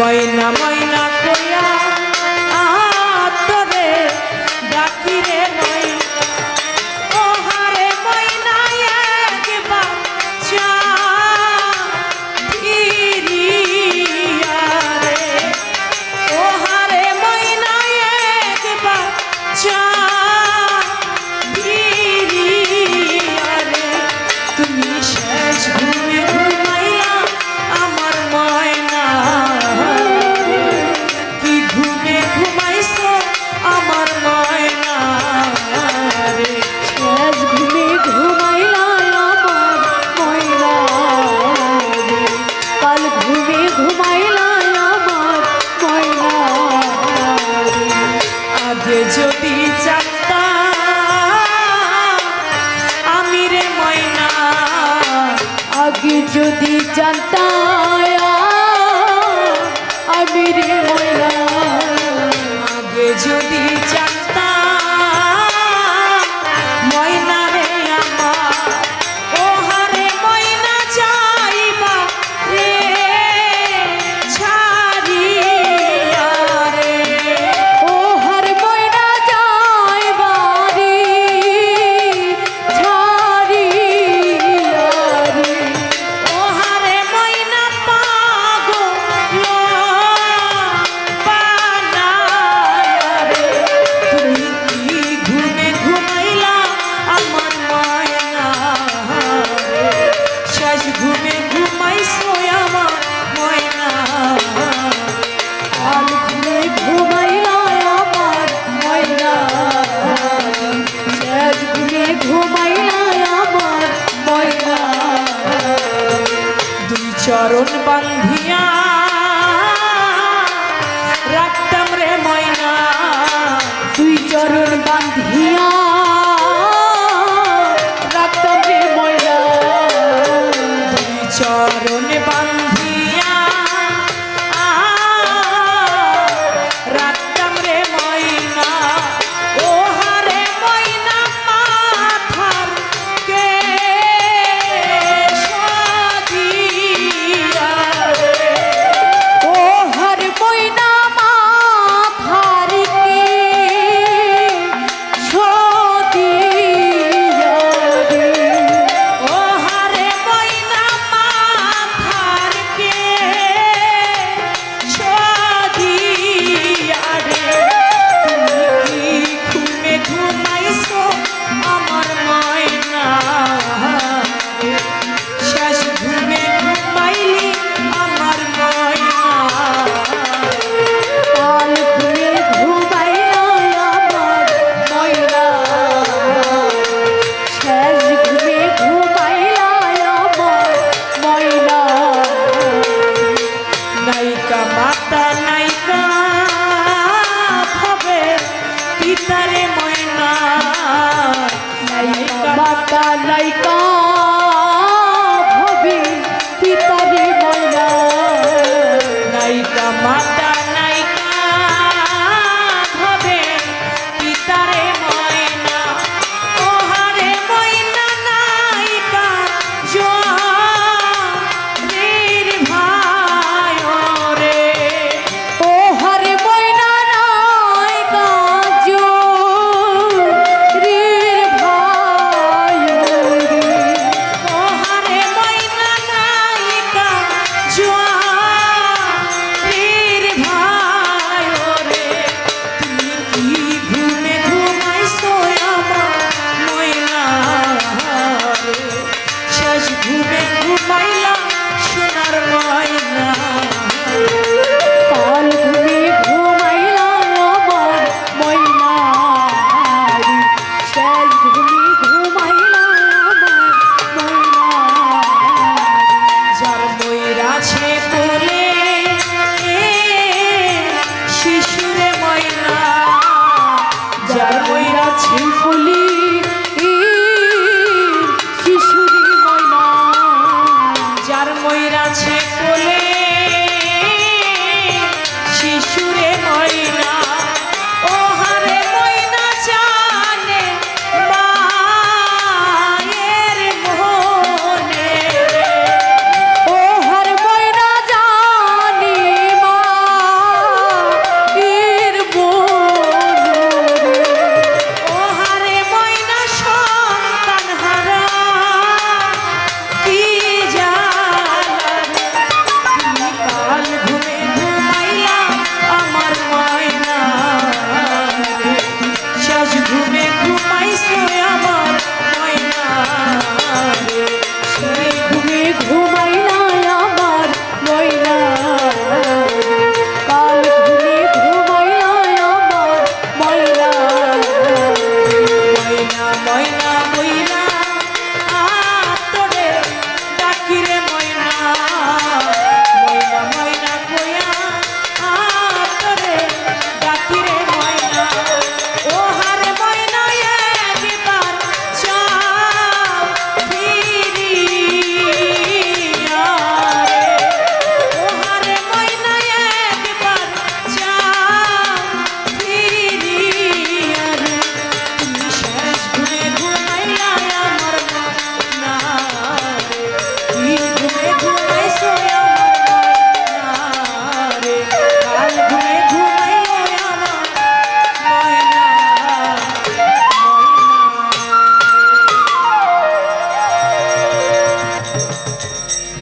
Mama জানতায়া আমি রে আগে যদি জান চরণ বান্ধিয়া রাখতাম রে ময়না তুই চরণ বান্ধিয়া রাখতাম রে ময়না তুই চরণ নাইকা ভবি পিতারি ময়না নাইকা মাতা